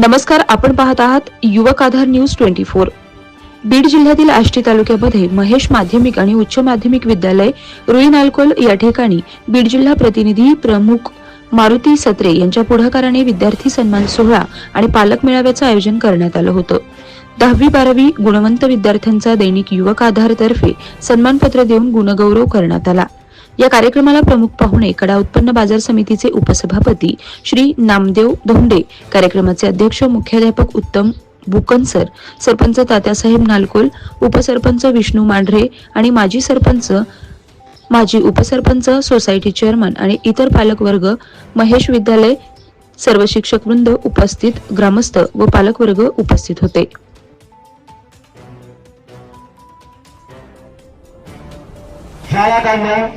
नमस्कार आपण पाहत आहात Yuvak Aadhaar news twenty four. Beed जिल्ह्यातील आष्टी तालुक्यामध्ये महेश माध्यमिक आणि उच्च माध्यमिक विद्यालय रुई नालकोल या ठिकाणी बीड जिल्हा प्रतिनिधी प्रमुख मारुती सत्रे यांच्या पुढाकाराने विद्यार्थी सन्मान सोहळा आणि पालक मेळाव्याचं आयोजन करण्यात आलं होतं. दहावी बारावी गुणवंत विद्यार्थ्यांचा दैनिक युवक आधारतर्फे सन्मानपत्र देऊन गुणगौरव करण्यात आला. या कार्यक्रमाला प्रमुख पाहुणे कडा उत्पन्न बाजार समितीचे उपसभापती श्री नामदेव धोंडे कार्यक्रमाचे अध्यक्ष मुख्याध्यापक उत्तम बुकनसर सरपंच तात्यासाहेब नालकोल उपसरपंच विष्णू मांढरे आणि माजी सरपंच माजी उपसरपंच सोसायटी चेअरमन आणि इतर पालकवर्ग महेश विद्यालय सर्व शिक्षक वृंद उपस्थित ग्रामस्थ व पालकवर्ग उपस्थित होते. शाळा काढणं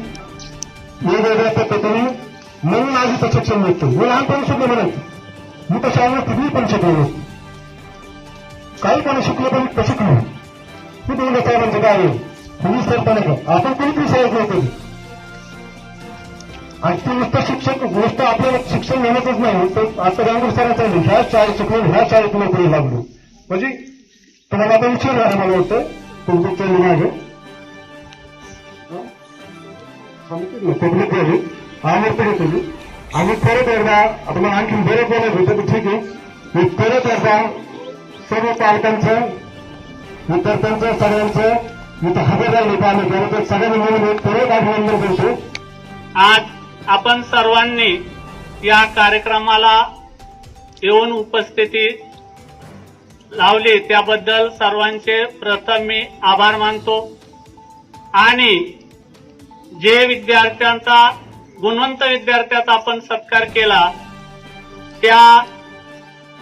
वेगवेगळ्या पद्धतीने म्हणून माझी प्रशिक्षण मिळतं. मी लहानपणी सुद्धा म्हणत मी तर शाळेला कधीही पण शिकलो काही पण शिकलो पण शिकलो. मी दोन साहेबांचं काय आहे तुम्ही सरपणे आपण कोणीच विषयात नाही कधी? आणि ते नुसतं शिक्षक गोष्ट आपल्याला शिक्षण मिळतच नाही. तर आता गांगूर सरांचा ह्या शाळेत शिकलो ह्या शाळेत नोकरी लागलो. म्हणजे तुम्हाला आता विचार मला वाटतं तुमचं चल मागे. आम्ही झाली आमंत्रण केली. आणि परत एकदा आता मला आणखी बरं बोलत होतं ठीक आहे. मी परत एकदा सर्व पालकांचं विद्यार्थ्यांचं सगळ्यांचं इथं हजर राहिले पाहणं केलं. तर सगळ्यांनी मिळून परत अभिनंदन करतो. आज आपण सर्वांनी या कार्यक्रमाला येऊन उपस्थिती लावली. त्याबद्दल सर्वांचे प्रथम मी आभार मानतो. आणि जे विद्यार्थ्यांचा गुणवंत विद्यार्थ्याचा आपण सत्कार केला त्या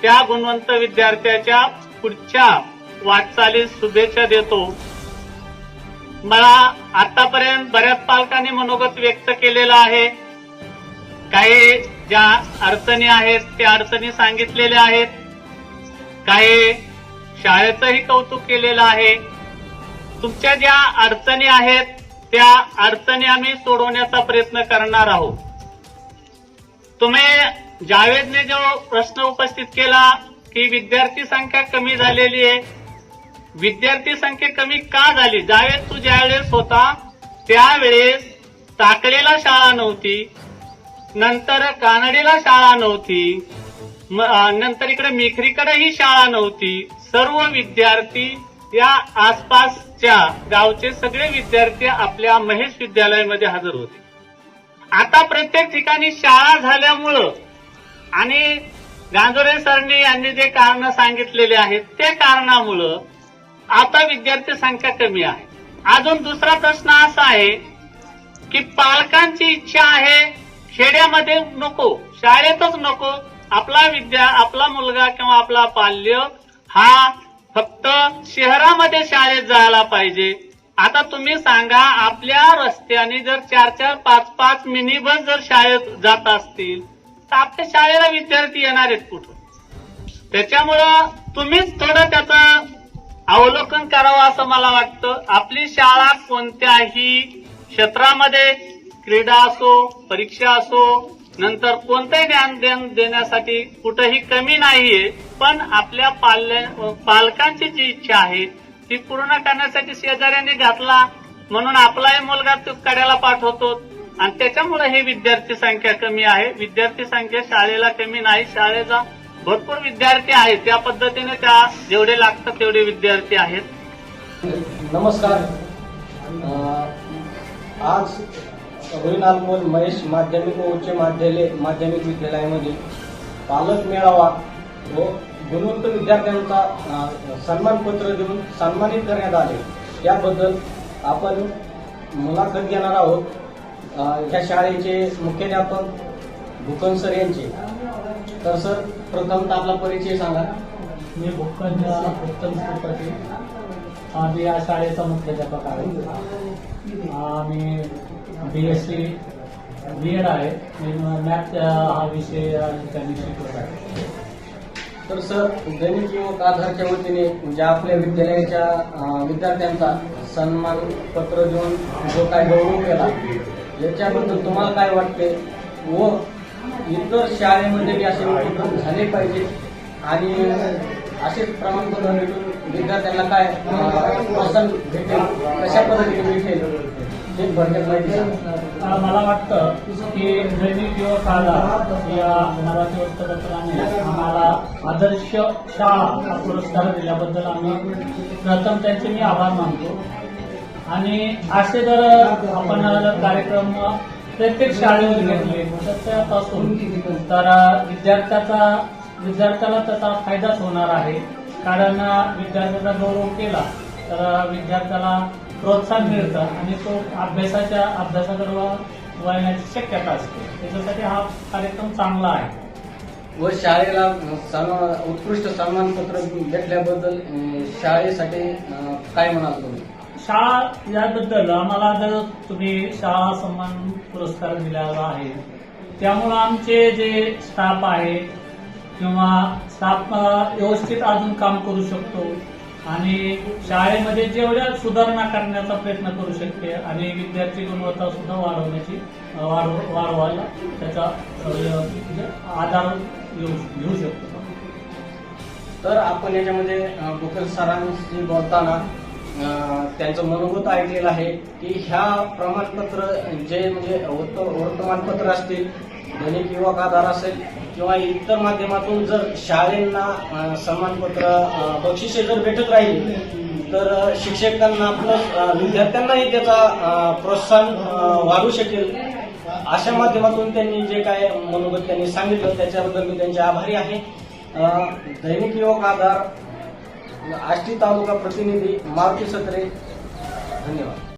त्या गुणवंत विद्यार्थ्याच्या पुढच्या वाटचालीस शुभेच्छा देतो. मला आतापर्यंत बऱ्याच पालकांनी मनोगत व्यक्त केलेलं आहे. काही ज्या अडचणी आहेत त्या अडचणी सांगितलेल्या आहेत. काही शाळेचंही कौतुक केलेलं आहे. तुमच्या ज्या अडचणी आहेत त्या अडचणी आम्ही सोडवण्याचा प्रयत्न करणार आहोत. तुम्ही जावेदने जो प्रश्न उपस्थित केला की विद्यार्थी संख्या कमी झालेली आहे. विद्यार्थी संख्या कमी का झाली? जावेद तू ज्यावेळेस होता त्यावेळेस टाकलेला शाळा नव्हती नंतर कानडीला शाळा नव्हती नंतर इकडे मेखरीकडे ही शाळा नव्हती. सर्व विद्यार्थी या आसपासच्या गावचे सगळे विद्यार्थी आपल्या महेश विद्यालयामध्ये हजर होते. आता प्रत्येक ठिकाणी शाळा झाल्यामुळं आणि गांजोरे सरणी यांनी जे कारण सांगितलेले आहेत ते कारणामुळं आता विद्यार्थी संख्या कमी आहे. अजून दुसरा प्रश्न असा आहे की पालकांची इच्छा आहे खेड्यामध्ये नको शाळेतच नको. आपला विद्या आपला मुलगा किंवा आपला पाल्य हा फक्त शहरामध्ये शाळेत जायला पाहिजे. आता तुम्ही सांगा आपल्या रस्त्याने जर चार चार पाच पाच मिनी बस जर शाळेत जात असतील तर आपल्या शाळेला विद्यार्थी येणार आहेत कुठं? त्याच्यामुळं तुम्हीच थोडं त्याचं अवलोकन करावं असं मला वाटतं. आपली शाळा कोणत्याही क्षेत्रामध्ये क्रीडा असो परीक्षा असो नंतर कोणतंही ज्ञान देण देण्यासाठी कुठंही कमी नाहीये पण आपल्या पालकांची जी इच्छा आहे ती पूर्ण करण्यासाठी शेजाऱ्याने घातला. म्हणून आपलाही मुलगा तो कड्याला पाठवतो. आणि त्याच्यामुळे ही विद्यार्थी संख्या कमी आहे. विद्यार्थी संख्या शाळेला कमी नाही. शाळेचा भरपूर विद्यार्थी आहेत. त्या पद्धतीने त्या जेवढे लागतात तेवढे विद्यार्थी आहेत. नमस्कार. आज रोहिण होईनालमोल महेश माध्यमिक व उच्च माध्यले माध्यमिक विद्यालयामध्ये पालक मेळावा व गुणवंत विद्यार्थ्यांचा सन्मानपत्र देऊन सन्मानित करण्यात आले. याबद्दल आपण मुलाखत घेणार आहोत. या ह्या शाळेचे मुख्याध्यापक भूकन सर यांचे. तर सर प्रथम आपला परिचय सांगा. मी भूकन उत्तम त्रिपाठी आम्ही या शाळेचा मुख्याध्यापक आहे आम्ही B S C B Ed आहे मॅथ हा विषय त्यांनी शिकवत आहे. तर सर दैनिक युवक आधारच्या वतीने म्हणजे आपल्या विद्यालयाच्या विद्यार्थ्यांचा सन्मान पत्र देऊन जो काय गौरव केला याच्याबद्दल तुम्हाला काय वाटते? व इतर शाळेमध्ये बी असे उपक्रम झाले पाहिजे? आणि असेच प्रमाणपत्र भेटून विद्यार्थ्यांना काय प्रोत्साहन भेटेल? कशा पद्धतीने भेटेल? माहिती मला वाटतं की दैनिक किंवा आधार या मराठी वृत्तपत्राने आम्हाला आदर्श शाळा हा पुरस्कार दिल्याबद्दल आम्ही प्रथम त्यांचे मी आभार मानतो. आणि असे जर आपण कार्यक्रम प्रत्येक शाळेवर घेतले त्यापासून तर विद्यार्थ्याचा विद्यार्थ्याला त्याचा फायदाच होणार आहे. कारण विद्यार्थ्याचा गौरव केला तर विद्यार्थ्याला प्रोत्साहन मिळतं आणि तो अभ्यासाच्या अभ्यासाकडे वळण्याची शक्यता असते. त्याच्यासाठी हा कार्यक्रम चांगला आहे. व शाळेला सन्मान उत्कृष्ट सन्मानपत्र भेटल्याबद्दल शाळेसाठी काय म्हणाल तुम्ही? शाळा याबद्दल आम्हाला जर तुम्ही शाळा सन्मान पुरस्कार दिलेला आहे त्यामुळं आमचे जे स्टाफ आहे किंवा स्टाफ व्यवस्थित अजून काम करू शकतो. आणि शाळेमध्ये जेवढ्या सुधारणा करण्याचा प्रयत्न करू शकते आणि विद्यार्थी गुणवत्ता सुद्धा वाढवण्याची वाढव वाढवायला त्याचा म्हणजे आधार घेऊ शकतो. तर आपण याच्यामध्ये अं, गोखल सरांशी बोलताना त्यांचं मनोगत ऐकलेलं आहे की ह्या प्रमाणपत्र जे म्हणजे वर्तमानपत्र असतील दैनिक युवक आधार असेल किंवा इतर माध्यमातून जर शाळेंना सन्मानपत्र बक्षिसे जर भेटत राहिली तर शिक्षकांना प्लस विद्यार्थ्यांनाही त्याचा प्रोत्साहन वाढू शकेल. अशा माध्यमातून त्यांनी जे काय मनोगत त्यांनी सांगितलं त्याच्याबद्दल मी त्यांचे आभारी आहे. दैनिक युवक आधार आष्टी तालुका प्रतिनिधी मारुती सत्रे. धन्यवाद.